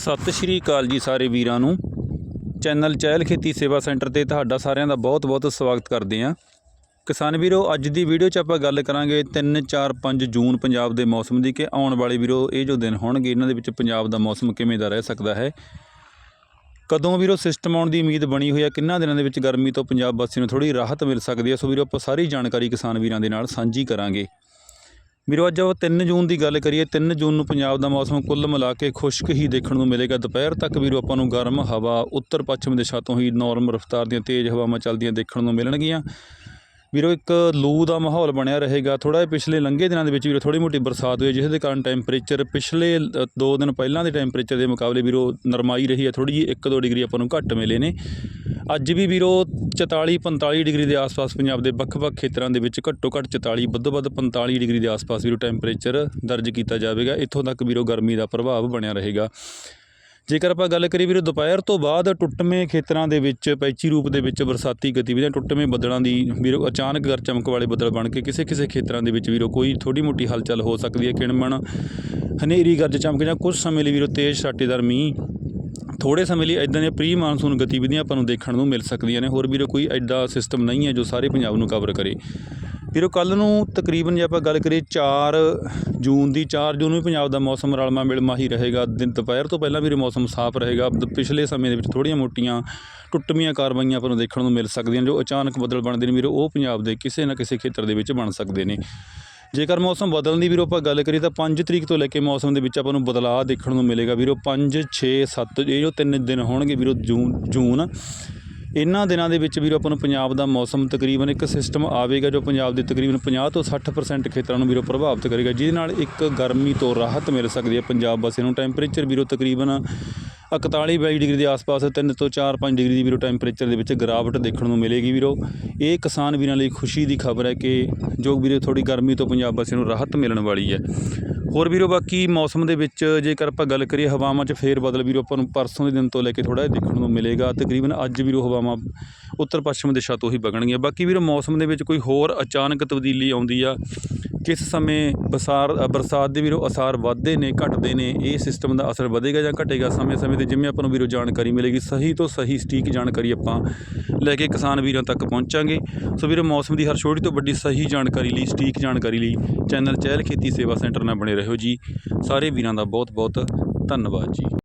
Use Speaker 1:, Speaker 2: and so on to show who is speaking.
Speaker 1: ਸਤਿ ਸ਼੍ਰੀ ਅਕਾਲ ਜੀ ਸਾਰੇ ਵੀਰਾਂ ਨੂੰ। ਚੈਨਲ ਚਹਿਲ ਖੇਤੀ ਸੇਵਾ ਸੈਂਟਰ ਤੇ ਤੁਹਾਡਾ ਸਾਰਿਆਂ ਦਾ ਬਹੁਤ-ਬਹੁਤ ਸਵਾਗਤ ਕਰਦੇ ਹਾਂ। ਕਿਸਾਨ ਵੀਰੋ, ਅੱਜ ਦੀ ਵੀਡੀਓ 'ਚ ਆਪਾਂ ਗੱਲ ਕਰਾਂਗੇ 3 4 5 ਜੂਨ ਪੰਜਾਬ ਦੇ ਮੌਸਮ ਦੀ ਕਿ ਆਉਣ ਵਾਲੇ ਵੀਰੋ, ਇਹ ਜੋ ਦਿਨ ਹੋਣਗੇ, ਇਹਨਾਂ ਦੇ ਵਿੱਚ ਪੰਜਾਬ ਦਾ ਮੌਸਮ ਕਿਵੇਂ ਦਾ ਰਹਿ ਸਕਦਾ ਹੈ। ਕਦੋਂ ਵੀਰੋ ਸਿਸਟਮ ਆਉਣ ਦੀ ਉਮੀਦ ਬਣੀ ਹੋਈ ਹੈ ਕਿੰਨਾ ਦਿਨਾਂ ਦੇ ਵਿੱਚ ਗਰਮੀ ਤੋਂ ਪੰਜਾਬ ਵਾਸੀ ਨੂੰ ਥੋੜੀ ਰਾਹਤ ਮਿਲ ਸਕਦੀ ਹੈ ਸੋ ਵੀਰੋ ਆਪਾਂ ਸਾਰੀ ਜਾਣਕਾਰੀ ਕਿਸਾਨ ਵੀਰਾਂ ਦੇ ਨਾਲ ਸਾਂਝੀ ਕਰਾਂਗੇ। ਵੀਰੋ, ਅੱਜ ਉਹ 3 ਜੂਨ ਦੀ ਗੱਲ ਕਰੀਏ 3 ਜੂਨ ਨੂੰ ਪੰਜਾਬ ਦਾ ਮੌਸਮ ਕੁੱਲ ਮਿਲਾ ਕੇ ਖੁਸ਼ਕ ਹੀ ਦੇਖਣ ਨੂੰ ਮਿਲੇਗਾ। ਦੁਪਹਿਰ ਤੱਕ ਵੀਰੋ, ਆਪਾਂ ਨੂੰ ਗਰਮ ਹਵਾ ਉੱਤਰ ਪੱਛਮ ਦਿਸ਼ਾ ਤੋਂ ਹੀ ਨਾਰਮਲ ਰਫ਼ਤਾਰ ਦੀਆਂ ਤੇਜ਼ ਹਵਾਵਾਂ ਚੱਲਦੀਆਂ ਦੇਖਣ ਨੂੰ ਮਿਲਣਗੀਆਂ। ਵੀਰੋ, ਇੱਕ ਲੂ ਦਾ ਮਾਹੌਲ ਬਣਿਆ ਰਹੇਗਾ। ਥੋੜਾ ਜਿਹਾ ਪਿਛਲੇ ਲੰਘੇ ਦਿਨਾਂ ਦੇ ਵਿੱਚ ਵੀਰੋ ਥੋੜੀ ਮੋਟੀ ਬਰਸਾਤ ਹੋਈ ਜਿਸ ਦੇ ਕਾਰਨ ਟੈਂਪਰੇਚਰ ਪਿਛਲੇ 2 ਦਿਨ ਪਹਿਲਾਂ ਦੇ ਟੈਂਪਰੇਚਰ ਦੇ ਮੁਕਾਬਲੇ ਵੀਰੋ ਨਰਮਾਈ ਰਹੀ ਹੈ। ਥੋੜੀ ਜਿਹੀ 1-2 ਡਿਗਰੀ ਆਪਾਂ ਨੂੰ ਘੱਟ ਮਿਲੇ ਨੇ। ਅੱਜ ਵੀ ਵੀਰੋ 44-45 ਡਿਗਰੀ ਦੇ ਆਸ-ਪਾਸ ਪੰਜਾਬ ਦੇ ਵੱਖ-ਵੱਖ ਖੇਤਰਾਂ ਦੇ ਵਿੱਚ ਘੱਟੋ ਘੱਟ 44 ਵੱਧੋ ਵੱਧ 45 ਡਿਗਰੀ ਦੇ ਆਸ-ਪਾਸ ਵੀਰੋ ਟੈਂਪਰੇਚਰ ਦਰਜ ਕੀਤਾ ਜਾਵੇਗਾ। ਇੱਥੋਂ ਤੱਕ ਵੀਰੋ ਗਰਮੀ ਦਾ ਪ੍ਰਭਾਵ ਬਣਿਆ ਰਹੇਗਾ। ਜੇਕਰ ਆਪਾਂ ਗੱਲ ਕਰੀਏ ਵੀਰੋ ਦੁਪਹਿਰ ਤੋਂ ਬਾਅਦ ਟੁੱਟਵੇਂ ਖੇਤਰਾਂ ਦੇ ਵਿੱਚ ਪੈਚੀ ਰੂਪ ਦੇ ਵਿੱਚ ਬਰਸਾਤੀ ਗਤੀਵਿਧੀਆਂ, ਟੁੱਟਵੇਂ ਬੱਦਲਾਂ ਦੀ ਵੀਰੋ ਅਚਾਨਕ ਗਰ ਚਮਕ ਵਾਲੇ ਬੱਦਲ ਬਣ ਕੇ ਕਿਸੇ ਕਿਸੇ ਖੇਤਰਾਂ ਦੇ ਵਿੱਚ ਵੀਰੋ ਕੋਈ ਥੋੜੀ ਮੋਟੀ ਹਲਚਲ ਹੋ ਸਕਦੀ ਹੈ। ਕਿਣਮਣ ਹਨੇਰੀ ਗਰਜ ਚਮਕ ਜਾਂ ਕੁਝ ਸਮੇਂ ਲਈ ਵੀਰੋ ਤੇਜ਼ ਛਾਟੇਦਾਰ ਮੀਂਹ ਥੋੜੇ ਸਮੇਂ ਲਈ ਇਦਾਂ ਦੀਆਂ ਪ੍ਰੀ ਮਾਨਸੂਨ ਗਤੀਵਿਧੀਆਂ ਆਪਾਂ ਨੂੰ ਦੇਖਣ ਨੂੰ ਮਿਲ ਸਕਦੀਆਂ ਨੇ। ਹੋਰ ਵੀਰੋ ਕੋਈ ਐਡਾ ਸਿਸਟਮ ਨਹੀਂ ਹੈ ਜੋ ਸਾਰੇ ਪੰਜਾਬ ਨੂੰ ਕਵਰ ਕਰੇ। ਵੀਰੋ ਕੱਲ ਨੂੰ ਤਕਰੀਬਨ ਜੇ ਆਪਾਂ ਗੱਲ ਕਰੀਏ 4 ਜੂਨ ਦੀ 4 ਜੂਨ ਨੂੰ ਵੀ ਪੰਜਾਬ ਦਾ ਮੌਸਮ ਰਲਮਾ ਮਿਲਮਾ ਹੀ ਰਹੇਗਾ। ਦਿਨ ਦੁਪਹਿਰ ਤੋਂ ਪਹਿਲਾਂ ਵੀਰੇ ਮੌਸਮ ਸਾਫ਼ ਰਹੇਗਾ। ਪਿਛਲੇ ਸਮੇਂ ਦੇ ਵਿੱਚ ਥੋੜ੍ਹੀਆਂ ਮੋਟੀਆਂ ਟੁੱਟਵੀਆਂ ਕਾਰਵਾਈਆਂ ਆਪਾਂ ਨੂੰ ਦੇਖਣ ਨੂੰ ਮਿਲ ਸਕਦੀਆਂ ਜੋ ਅਚਾਨਕ ਬੱਦਲ ਬਣਦੇ ਨੇ ਵੀਰੋ, ਉਹ ਪੰਜਾਬ ਦੇ ਕਿਸੇ ਨਾ ਕਿਸੇ ਖੇਤਰ ਦੇ ਵਿੱਚ ਬਣ ਸਕਦੇ ਨੇ। ਜੇਕਰ ਮੌਸਮ ਬਦਲਣ ਦੀ ਵੀਰੋ ਆਪਾਂ ਗੱਲ ਕਰੀਏ, ਤਾਂ 5 ਤਰੀਕ ਤੋਂ ਲੈ ਕੇ ਮੌਸਮ ਦੇ ਵਿੱਚ ਆਪਾਂ ਨੂੰ ਬਦਲਾਅ ਦੇਖਣ ਨੂੰ ਮਿਲੇਗਾ ਵੀਰੋ। 5 6 7 ਇਹ ਜੋ ਤਿੰਨ ਦਿਨ ਹੋਣਗੇ ਵੀਰੋ, ਜੂਨ ਜੂਨ ਇਹਨਾਂ ਦਿਨਾਂ ਦੇ ਵਿੱਚ ਵੀਰੋ, ਆਪਾਂ ਨੂੰ ਪੰਜਾਬ ਦਾ ਮੌਸਮ ਤਕਰੀਬਨ ਇੱਕ ਸਿਸਟਮ ਆਵੇਗਾ ਜੋ ਪੰਜਾਬ ਦੇ ਤਕਰੀਬਨ 50 ਤੋਂ 60% ਖੇਤਰਾਂ ਨੂੰ ਵੀਰੋ ਪ੍ਰਭਾਵਿਤ ਕਰੇਗਾ, ਜਿਹਦੇ ਨਾਲ ਇੱਕ ਗਰਮੀ ਤੋਂ ਰਾਹਤ ਮਿਲ ਸਕਦੀ ਹੈ ਪੰਜਾਬ ਵਾਸੀਆਂ ਨੂੰ। ਟੈਂਪਰੇਚਰ ਵੀਰੋ ਤਕਰੀਬਨ 41 22 ਡਿਗਰੀ ਦੇ ਆਸ-ਪਾਸ 3 ਤੋਂ 4 5 ਡਿਗਰੀ ਦੀ ਵੀਰੋ ਟੈਂਪਰੇਚਰ ਦੇ ਵਿੱਚ ਗਿਰਾਵਟ ਦੇਖਣ ਨੂੰ ਮਿਲੇਗੀ ਵੀਰੋ। ਇਹ ਕਿਸਾਨ ਵੀਰਾਂ ਲਈ ਖੁਸ਼ੀ ਦੀ ਖਬਰ ਹੈ ਕਿ ਜੋ ਵੀਰੋ ਥੋੜੀ ਗਰਮੀ ਤੋਂ ਪੰਜਾਬ ਵਾਸੀਆਂ ਨੂੰ ਰਾਹਤ ਮਿਲਣ ਵਾਲੀ ਹੈ। ਹੋਰ ਵੀਰੋ ਬਾਕੀ ਮੌਸਮ ਦੇ ਵਿੱਚ ਜੇਕਰ ਆਪਾਂ ਗੱਲ ਕਰੀਏ ਹਵਾਵਾਂ 'ਚ ਫੇਰ ਬਦਲ ਵੀਰੋ ਆਪਾਂ ਨੂੰ ਪਰਸੋਂ ਦੇ ਦਿਨ ਤੋਂ ਲੈ ਕੇ ਥੋੜਾ ਜਿਹਾ ਦੇਖਣ ਨੂੰ ਮਿਲੇਗਾ। ਤਕਰੀਬਨ ਅੱਜ ਵੀਰੋ ਹਵਾਵਾਂ ਉੱਤਰ ਪੱਛਮ ਦਿਸ਼ਾ ਤੋਂ ਹੀ ਵਗਣਗੀਆਂ। ਬਾਕੀ ਵੀਰੋ ਮੌਸਮ ਦੇ ਵਿੱਚ ਕੋਈ ਹੋਰ ਅਚਾਨਕ ਤਬਦੀਲੀ ਆਉਂਦੀ ਆ, ਕਿਸ ਸਮੇਂ ਬਸਾਰ ਬਰਸਾਤ ਦੇ ਵੀਰੋ ਅਸਾਰ ਵੱਧਦੇ ਨੇ, ਘਟਦੇ ਨੇ, ਇਹ ਸਿਸਟਮ ਦਾ ਅਸਰ ਵਧੇਗਾ ਜਾਂ ਘਟੇਗਾ? ਸਮੇਂ-ਸਮੇਂ ਤੇ ਜਿਵੇਂ ਆਪਾਂ ਨੂੰ ਵੀਰੋ ਜਾਣਕਾਰੀ ਮਿਲੇਗੀ, ਸਹੀ ਤੋਂ ਸਹੀ ਸਟੀਕ ਜਾਣਕਾਰੀ ਆਪਾਂ ਲੈ ਕੇ ਕਿਸਾਨ ਵੀਰਾਂ ਤੱਕ ਪਹੁੰਚਾਂਗੇ। ਸੋ ਵੀਰੋ, ਮੌਸਮ ਦੀ ਹਰ ਛੋਟੀ ਤੋਂ ਵੱਡੀ ਸਹੀ ਜਾਣਕਾਰੀ ਲਈ, ਸਟੀਕ ਜਾਣਕਾਰੀ ਲਈ ਚੈਨਲ ਚਹਿਲ ਖੇਤੀ ਸੇਵਾ ਸੈਂਟਰ ਨਾਲ ਬਣੇ ਰਹੋ ਜੀ। ਸਾਰੇ ਵੀਰਾਂ ਦਾ ਬਹੁਤ-ਬਹੁਤ ਧੰਨਵਾਦ ਜੀ।